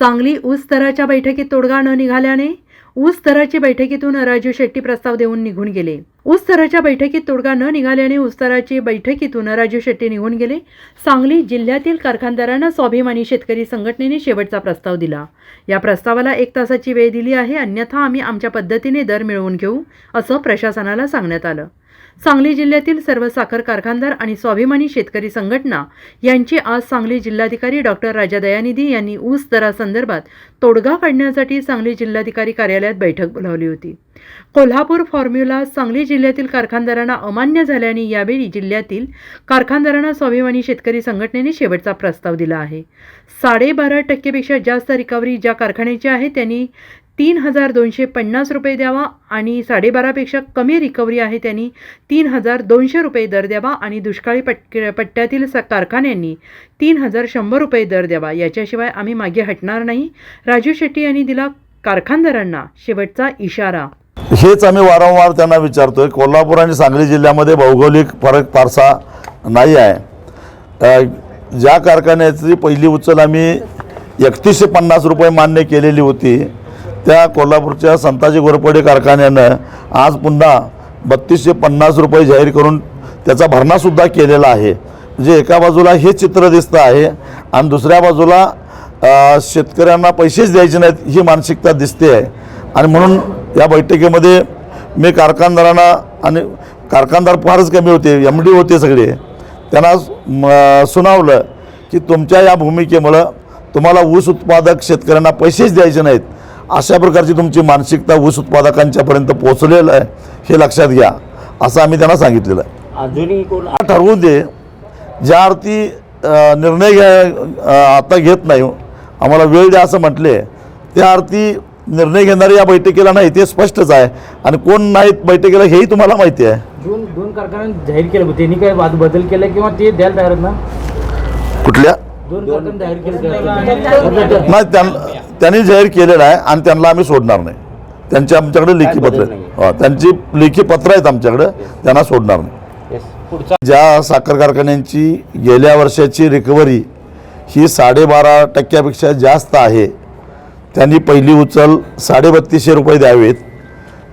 सांगली ऊस दराच्या बैठकीत तोडगा न निघाल्याने ऊस दराची बैठकीतून राजू शेट्टी प्रस्ताव देऊन निघून गेले. ऊस दराच्या बैठकीत तोडगा न निघाल्याने ऊस दराची बैठकीतून राजू शेट्टी निघून गेले. सांगली जिल्ह्यातील कारखानदारांना स्वाभिमानी शेतकरी संघटनेने शेवटचा प्रस्ताव दिला. या प्रस्तावाला एक तासाची वेळ दिली आहे अन्यथा आम्ही आमच्या पद्धतीने दर मिळवून घेऊ असं प्रशासनाला सांगण्यात आलं. सांगली जिल्ह्यातील सर्व साखर कारखानदार आणि स्वाभिमानी शेतकरी संघटना यांची आज सांगली जिल्हाधिकारी डॉक्टर राजा दयानिधी यांनी ऊस दरासंदर्भात तोडगा काढण्यासाठी सांगली जिल्हाधिकारी कार्यालयात बैठक बोलावली होती. कोल्हापूर फॉर्म्युला सांगली जिल्ह्यातील कारखानदारांना अमान्य झाल्याने यावेळी जिल्ह्यातील कारखानदारांना स्वाभिमानी शेतकरी संघटनेने शेवटचा प्रस्ताव दिला आहे. साडेबारा टक्केपेक्षा जास्त रिकव्हरी ज्या कारखान्याची आहे त्यांनी तीन हजार दोनशे पन्नास रुपये द्यावा आणि साडेबारापेक्षा कमी रिकव्हरी आहे त्यांनी. तीन हजार दोनशे रुपये दर द्यावा आणि दुष्काळी पट पट्ट्यातील स कारखान्यांनी तीन हजार शंभर रुपये दर द्यावा. याच्याशिवाय आम्ही मागे हटणार नाही. राजू शेट्टी यांनी दिला कारखानदारांना शेवटचा इशारा. हेच आम्ही वारंवार त्यांना विचारतोय. कोल्हापूर आणि सांगली जिल्ह्यामध्ये भौगोलिक फरक फारसा नाही आहे. ज्या कारखान्याची पहिली उचल आम्ही एकतीसशे पन्नास रुपये मान्य केलेली होती. त्या कोल्हापूरच्या संताजी घोरपडे कारखान्यानं आज पुन्हा बत्तीसशे पन्नास रुपये जाहीर करून त्याचा भरणासुद्धा केलेला आहे. म्हणजे एका बाजूला हे चित्र दिसतं आहे आणि दुसऱ्या बाजूला शेतकऱ्यांना पैसेच द्यायचे नाहीत ही मानसिकता दिसते आहे. आणि म्हणून या बैठकीमध्ये मी कारखानदारांना आणि कारखानदार फारच कमी होते एम डी होते सगळे. त्यांना म, सुनावलं की तुमच्या या भूमिकेमुळं तुम्हाला ऊस उत्पादक शेतकऱ्यांना पैसेच द्यायचे नाहीत. अशा प्रकारची तुमची मानसिकता ऊस उत्पादकांच्यापर्यंत पोहोचलेलं आहे हे लक्षात घ्या. असं आम्ही त्यांना सांगितलेलं आहे. अजूनही कोण ठरवू दे. ज्या अर्थी निर्णय घ्या आता घेत नाही आम्हाला वेळ द्या असं म्हटले त्या अर्थी निर्णय घेणारे या बैठकीला नाही ते स्पष्टच आहे. आणि कोण नाहीत बैठकीला हेही तुम्हाला माहिती आहे. दोन दोन कारखान्यांनी जाहीर केलं होतं. त्यांनी काय वाद बदल केला किंवा ते द्यायला तयार ना? कुठल्या? दोन कारखाने जाहीर केले नाही त्यां त्यांनी जाहीर केलेलं आहे आणि त्यांना आम्ही सोडणार नाही. त्यांची आमच्याकडे लेखी पत्र आहेत त्यांची लेखी पत्र आहेत आमच्याकडे त्यांना सोडणार नाही. ज्या साखर कारखान्यांची गेल्या वर्षाची रिकव्हरी ही साडेबारा टक्क्यापेक्षा जास्त आहे त्यांनी पहिली उचल साडेबत्तीसशे रुपये द्यावेत.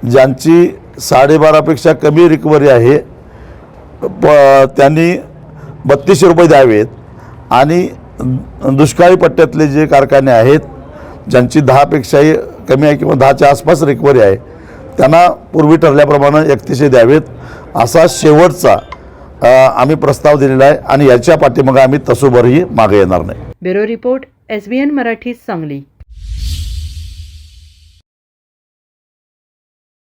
ज्यांची साडेबारापेक्षा कमी रिकव्हरी आहे प त्यांनी बत्तीसशे रुपये द्यावेत. आणि दुष्काळी पट्ट्यातले जे कारखाने आहेत ज्यांची दहापेक्षाही कमी आहे किंवा दहाच्या आसपास रिकव्हरी आहे त्यांना पूर्वी ठरल्याप्रमाणे एकतीसशे द्यावेत. असा शेवटचा आम्ही प्रस्ताव दिलेला आहे आणि याच्या पाठीमागे आम्ही तसोभरही मागे येणार नाही. Bureau report S B N Marathi Sangli.